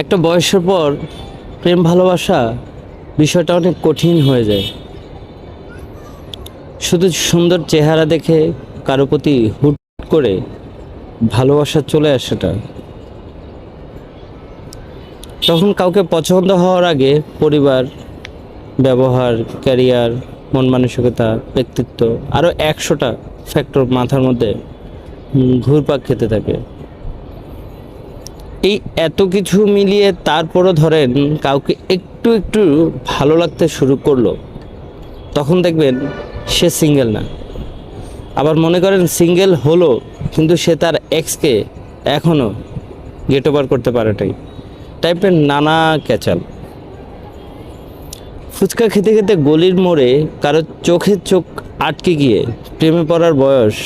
একটা বয়সের পর প্রেম ভালোবাসা বিষয়টা অনেক কঠিন হয়ে যায়। শুধু সুন্দর চেহারা দেখে কারও প্রতি হুট করে ভালোবাসা চলে আসাটা। তখন কাউকে পছন্দ হওয়ার আগে পরিবার, ব্যবহার, ক্যারিয়ার, মন মানসিকতা, ব্যক্তিত্ব আরও একশোটা ফ্যাক্টর মাথার মধ্যে ঘুরপাক খেতে থাকে। এই এত কিছু মিলিয়ে তারপরও ধরেন কাউকে একটু একটু ভালো লাগতে শুরু করল, তখন দেখবেন সে সিঙ্গেল না। আবার মনে করেন সিঙ্গেল হলো, কিন্তু সে তার এক্সকে এখনও গেট ওভার করতে পারেটাই। টাইপের নানা ক্যাচাল ফুচকা খেতে খেতে গলির মোড়ে কারও চোখে চোখ আটকে গিয়ে প্রেমে পড়ার বয়স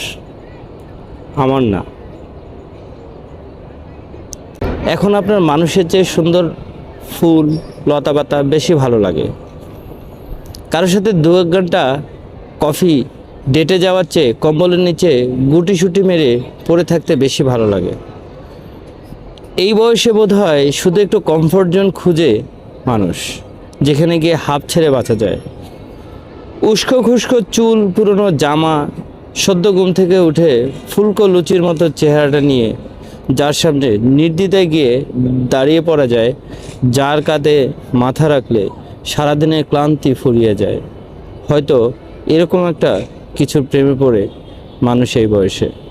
আমার না। এখন আপনার মানুষের চেয়ে সুন্দর ফুল, লতা পাতা বেশি ভালো লাগে। কারোর সাথে দু এক ঘণ্টা কফি, ডেটে যাওয়ার চেয়ে কম্বলের নিচে গুটি সুটি মেরে পড়ে থাকতে বেশি ভালো লাগে। এই বয়সে বোধ হয় শুধু একটু কমফোর্ট জোন খুঁজে মানুষ, যেখানে গিয়ে হাফ ছেড়ে বাঁচা যায়। উস্কো খুস্কো চুল, পুরনো জামা, সদ্য ঘুম থেকে উঠে ফুলকো লুচির মতো চেহারাটা নিয়ে যার সামনে নির্দ্বিধায় গিয়ে দাঁড়িয়ে পড়া যায়, যার কাঁধে মাথা রাখলে সারাদিনের ক্লান্তি ফুরিয়ে যায়। হয়তো এরকম একটা কিছু প্রেমে পড়ে মানুষ এই বয়সে।